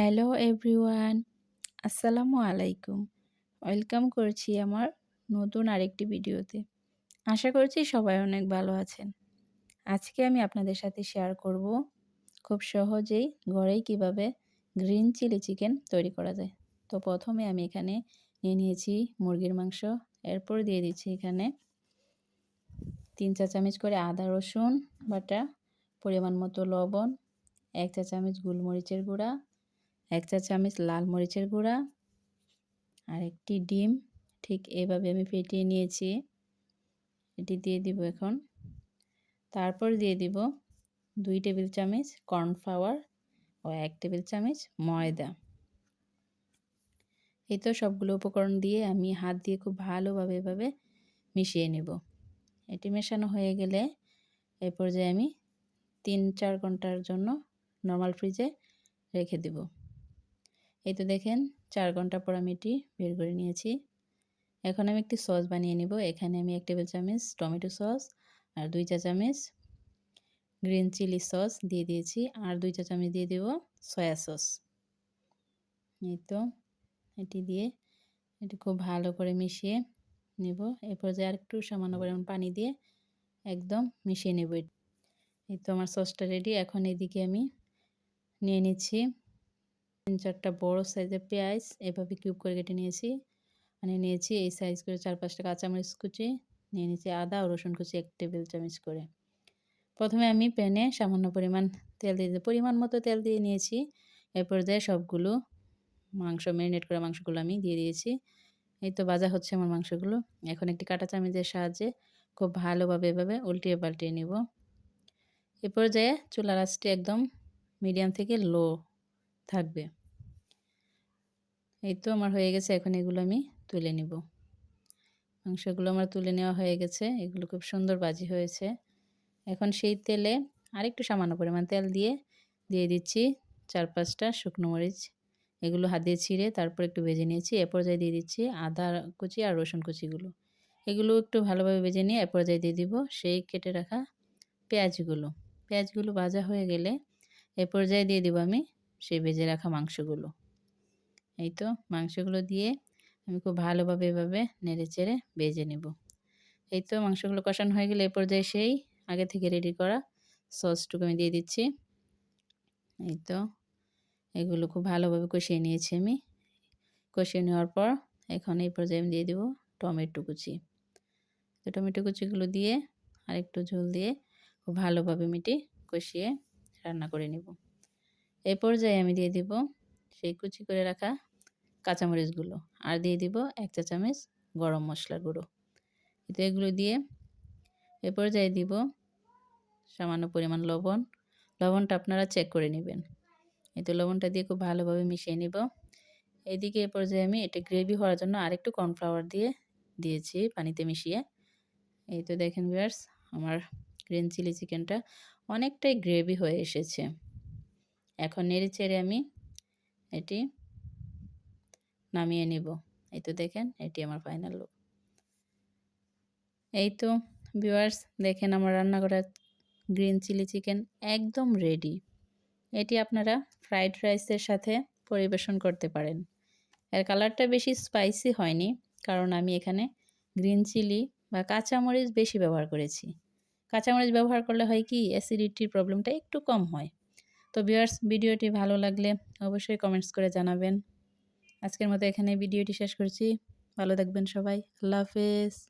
Hello everyone আসসালামু আলাইকুম welcome করছি আমার নতুন আরেকটি ভিডিওতে। আশা করছি সবাই অনেক ভালো আছেন। আজকে আমি আপনাদের সাথে শেয়ার করব খুব সহজেই ঘরেই কীভাবে গ্রিন চিলি চিকেন তৈরি করা যায়। তো প্রথমে আমি এখানে নিয়ে নিয়েছি মুরগির মাংস। এরপর দিয়ে দিচ্ছি এখানে তিন চা চামচ করে আদা, রসুন বাটা, পরিমাণ মতো লবণ, এক চা চামচ গোলমরিচের গুঁড়া এক চা চামচ লাল মরিচের গুঁড়া আর একটি ডিম। ঠিক এভাবে আমি ফেটিয়ে নিয়েছি। এটি দিয়ে দিব এখন। তারপর দিয়ে দিব দুই টেবিল চামচ কর্নফ্লাওয়ার ও এক টেবিল চামচ ময়দা। এই তো সবগুলো উপকরণ দিয়ে আমি হাত দিয়ে খুব ভালোভাবে এভাবে মিশিয়ে নেব। এটি মেশানো হয়ে গেলে এই পর্যায়ে আমি তিন চার ঘণ্টার জন্য নর্মাল ফ্রিজে রেখে দেব। এই তো দেখেন, চার ঘণ্টা পর আমি এটি বের করে নিয়েছি। এখন আমি একটি সস বানিয়ে নিব। এখানে আমি এক টেবিল চামচ টমেটো সস আর দুই চা চামচ গ্রিন চিলি সস দিয়ে দিয়েছি আর দুই চা চামচ দিয়ে দেব সয়া সস। এই তো এটি দিয়ে এটি খুব ভালো করে মিশিয়ে নেব। এরপর যে আর একটু সামান্য পরিমাণ পানি দিয়ে একদম মিশিয়ে নেব এই তো আমার সসটা রেডি এখন এদিকে আমি নিয়ে নিচ্ছি তিন চারটা বড় সাইজের পেঁয়াজ এভাবে কিউব করে কেটে নিয়েছি। মানে নিয়েছি এই সাইজ করে চার পাঁচটা কাঁচামরিচ কুচি, নিয়ে নিয়েছি আদা ও রসুন কুচি এক টেবিল চামচ করে। প্রথমে আমি প্যানে সামান্য পরিমাণ তেল দিয়ে পরিমাণ মতো তেল দিয়ে নিয়েছি। এরপর দিয়ে সবগুলো মাংস ম্যারিনেট করা মাংসগুলো আমি দিয়ে দিয়েছি। এই তো ভাজা হচ্ছে আমার মাংসগুলো। এখন একটি কাঁটা চামচের সাহায্যে খুব ভালোভাবে এভাবে উল্টিয়ে পাল্টিয়ে নিব। এ পর্যায়ে চুলা রাসটি একদম মিডিয়াম থেকে লো থাকবে। এই তো আমার হয়ে গেছে, এখন এগুলো আমি তুলে নিব। মাংসগুলো আমার তুলে নেওয়া হয়ে গেছে, এগুলো খুব সুন্দর বাজি হয়েছে। এখন সেই তেলে আরেকটু সামান্য পরিমাণ তেল দিয়ে দিয়ে দিচ্ছি চার পাঁচটা শুকনো মরিচ। এগুলো হাত দিয়ে ছিঁড়ে তারপর একটু ভেজে নিয়েছি, এ পর্যায়ে দিয়ে দিচ্ছি আদা কুচি আর রসুন কুচিগুলো। এগুলো একটু ভালোভাবে ভেজে নিয়ে এ পর্যায়ে দিয়ে দিব সেই কেটে রাখা পেঁয়াজগুলো। পেঁয়াজগুলো ভাজা হয়ে গেলে এ পর্যায়ে দিয়ে দিব আমি সেই ভেজে রাখা মাংসগুলো। এই তো, মাংসগুলো দিয়ে আমি খুব ভালোভাবে এভাবে নেড়ে চেড়ে ভেজে নেব। এই তো, মাংসগুলো কষানো হয়ে গেলে এ পর্যায়ে সেই আগে থেকে রেডি করা সসটুকু আমি দিয়ে দিচ্ছি। এই তো, এগুলো খুব ভালোভাবে কষিয়ে নিয়েছি আমি। কষিয়ে নেওয়ার পর এখন এই পর্যায়ে আমি দিয়ে দেবো টমেটো কুচি। তো টমেটো কুচিগুলো দিয়ে আর একটু ঝোল দিয়ে খুব ভালোভাবে মিটি কষিয়ে রান্না করে নেব। এই পর্যায়ে আমি দিয়ে দিব সেই কুচি করে রাখা কাঁচামরিচগুলো আর দিয়ে দিব এক চা চামচ গরম মশলার গুঁড়ো। তো এগুলো দিয়ে এ পর্যায়ে দিব সামান্য পরিমাণ লবণ। লবণটা আপনারা চেক করে নেবেন। এই তো লবণটা দিয়ে খুব ভালোভাবে মিশিয়ে নিব। এদিকে এ পর্যায়ে আমি এটা গ্রেভি হওয়ার জন্য আরেকটু কর্নফ্লাওয়ার দিয়ে দিয়েছি পানিতে মিশিয়ে। এই তো দেখেন ভিউয়ার্স আমার গ্রিন চিলি চিকেনটা অনেকটাই গ্রেভি হয়ে এসেছে। এখন নেড়ে চেড়ে আমি এটি নামিয়ে নিব। এই তো দেখেন, এটি আমার ফাইনাল লুক এই তো ভিউয়ার্স দেখেন আমার রান্না করা গ্রিন চিলি চিকেন একদম রেডি এটি আপনারা ফ্রাইড রাইসের সাথে পরিবেশন করতে পারেন। এর কালারটা বেশি স্পাইসি হয়নি, কারণ আমি এখানে গ্রিন চিলি বা কাঁচামরিচ বেশি ব্যবহার করেছি। কাঁচামরিচ ব্যবহার করলে হয় কি অ্যাসিডিটির প্রবলেমটা একটু কম হয়। তো ভিউয়ার্স, ভিডিওটি ভালো লাগলে অবশ্যই কমেন্টস করে জানাবেন। আজকের মতো এখানে ভিডিওটি শেষ করছি। ভালো থাকবেন সবাই। আল্লাহ হাফেজ।